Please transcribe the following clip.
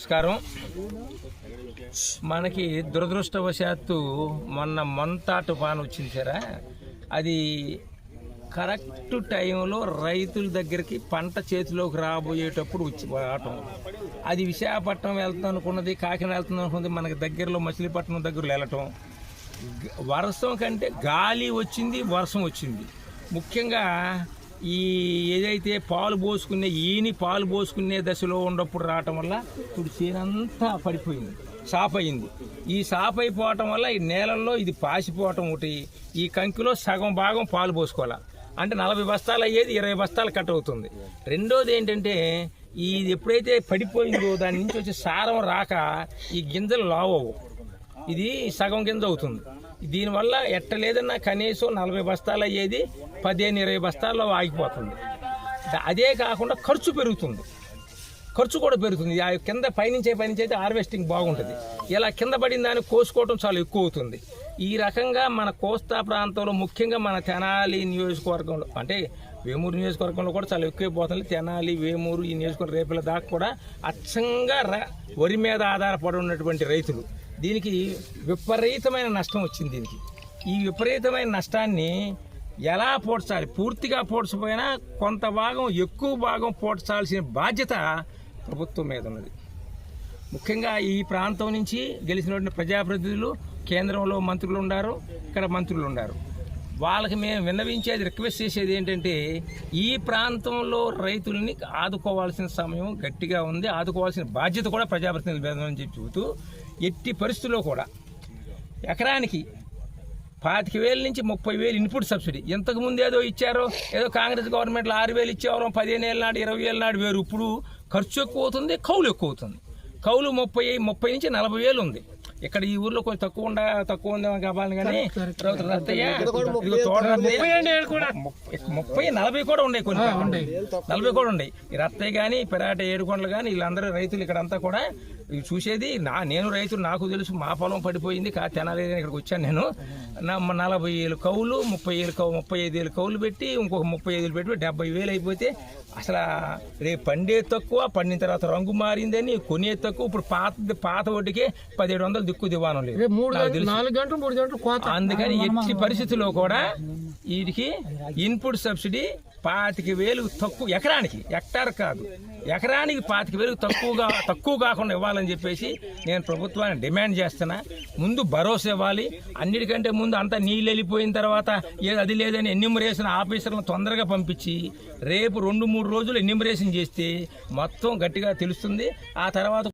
నమస్కారం. మనకి దురదృష్టవశాత్తు మొన్న మంతా తుఫాన్ వచ్చింది సరే. అది కరెక్ట్ టైంలో రైతుల దగ్గరికి పంట చేతిలోకి రాబోయేటప్పుడు వచ్చి రావటం. అది విశాఖపట్నం వెళ్తాం అనుకున్నది కాకినాడ వెళ్తాం అనుకున్నది మనకి దగ్గరలో మచిలీపట్నం దగ్గరలో వెళ్ళటం. వర్షం కంటే గాలి వచ్చింది వర్షం వచ్చింది. ముఖ్యంగా ఈ ఏదైతే పాలు పోసుకునే ఈని పాలు పోసుకునే దశలో ఉన్నప్పుడు రావటం వల్ల ఇప్పుడు చేనంతా పడిపోయింది సాప్ అయింది ఈ సాప్ అయిపోవటం వల్ల ఈ నేలల్లో ఇది పాసిపోవటం ఒకటి ఈ కంకిలో సగం భాగం పాలు పోసుకోవాలి. అంటే నలభై బస్తాలు అయ్యేది ఇరవై బస్తాలు కట్ అవుతుంది. రెండోది ఏంటంటే ఇది ఎప్పుడైతే పడిపోయిందో దాని నుంచి వచ్చే సారం రాక ఈ గింజలు లావవు ఇది సగం కింద అవుతుంది. దీనివల్ల ఎట్ట లేదన్నా కనీసం నలభై బస్తాలు అయ్యేది పదిహేను ఇరవై బస్తాల్లో ఆగిపోతుంది. అదే కాకుండా ఖర్చు పెరుగుతుంది. ఖర్చు కూడా పెరుగుతుంది. ఆ కింద పైనుంచే పైనుంచి అయితే హార్వెస్టింగ్ బాగుంటుంది. ఇలా కింద పడిన దాన్ని కోసుకోవడం చాలా ఎక్కువ అవుతుంది. ఈ రకంగా మన కోస్తా ప్రాంతంలో ముఖ్యంగా మన తెనాలి నియోజకవర్గంలో అంటే వేమూరు నియోజకవర్గంలో కూడా చాలా ఎక్కువైపోతుంది తెనాలి వేమూరు ఈ నియోజకవర్గం రేపుల దాకా కూడా అచ్చంగా ర- వరి మీద ఆధారపడి ఉన్నటువంటి రైతులు. దీనికి విపరీతమైన నష్టం వచ్చింది దీనికి. ఈ విపరీతమైన నష్టాన్ని ఎలా పోడ్చాలి? పూర్తిగా పోడ్చపోయినా కొంత భాగం ఎక్కువ భాగం పోడ్చాల్సిన బాధ్యత ప్రభుత్వం మీద ఉన్నది. ముఖ్యంగా ఈ ప్రాంతం నుంచి గెలిచినటువంటి ప్రజాప్రతినిధులు కేంద్రంలో మంత్రులు ఉన్నారు ఇక్కడ మంత్రులు ఉన్నారు వాళ్ళకి మేము విన్నవించేది రిక్వెస్ట్ చేసేది ఏంటంటే ఈ ప్రాంతంలో రైతుల్ని ఆదుకోవాల్సిన సమయం గట్టిగా ఉంది ఆదుకోవాల్సిన బాధ్యత కూడా ప్రజాప్రతినిధుల మీద ఉందని చెప్పి చెబుతూ ఎట్టి పరిస్థితుల్లో కూడా ఎకరానికి పాతిక వేల నుంచి ముప్పై వేలు ఇన్పుట్ సబ్సిడీ. ఇంతకు ముందు ఏదో ఇచ్చారో ఏదో కాంగ్రెస్ గవర్నమెంట్లో ఆరు వేలు ఇచ్చేవారు పదిహేను ఏళ్ళ నాడు ఇరవై ఏళ్ళ నాడు వేరు. ఇప్పుడు ఖర్చు ఎక్కువ అవుతుంది కౌలు ఎక్కువ అవుతుంది. కౌలు ముప్పై ముప్పై నుంచి నలభై వేలు ఉంది. ఇక్కడ ఈ ఊర్లో కొంచెం తక్కువ ఉండ తక్కువ ఉందేమో కావాలి కానీ ముప్పై- నలభై కూడా ఉన్నాయి కొన్ని నలభై కూడా ఉన్నాయి. ఈ రత్తయ్య కానీ పిరాట ఏడుకొండలు కానీ వీళ్ళందరూ రైతులు ఇక్కడంతా కూడా ఇవి చూసేది నా నేను రైతులు నాకు తెలుసు మా పొలం పడిపోయింది కా తెనాలి ఇక్కడికి వచ్చాను నేను. నా నలభై ఏళ్ళు కౌలు ముప్పై ఏళ్ళు కౌ ముప్పై ఐదు ఏళ్ళు కౌలు పెట్టి ఇంకొక ముప్పై ఐదు పెట్టి డెబ్బై వేలు అయిపోతే అసలు రేపు పండే తక్కువ పండిన తర్వాత రంగు మారిందని కొనే తక్కువ ఇప్పుడు పాత పాత వడ్డీకే పదిహేడు వందలు దిక్కు దివానం లేదు. నాలుగు గంటలు మూడు గంటలు కోత. అందుకని ఎట్టి పరిస్థితుల్లో కూడా వీటికి ఇన్పుట్ సబ్సిడీ పాతిక వేలు తక్కువ ఎకరానికి హెక్టార్ కాదు. ఎకరానికి పాతిక వేలు తక్కువగా తక్కువ కాకుండా ఇవ్వాలని చెప్పేసి నేను ప్రభుత్వాన్ని డిమాండ్ చేస్తున్నా. ముందు భరోసా ఇవ్వాలి. అన్నిటికంటే ముందు అంతా నీళ్ళు వెళ్ళిపోయిన తర్వాత ఏది అది లేదని ఎన్యూమరేషన్ ఆఫీసర్లను తొందరగా పంపించి రేపు రెండు మూడు రోజులు ఎన్యూమరేషన్ చేస్తే మొత్తం గట్టిగా తెలుస్తుంది. ఆ తర్వాత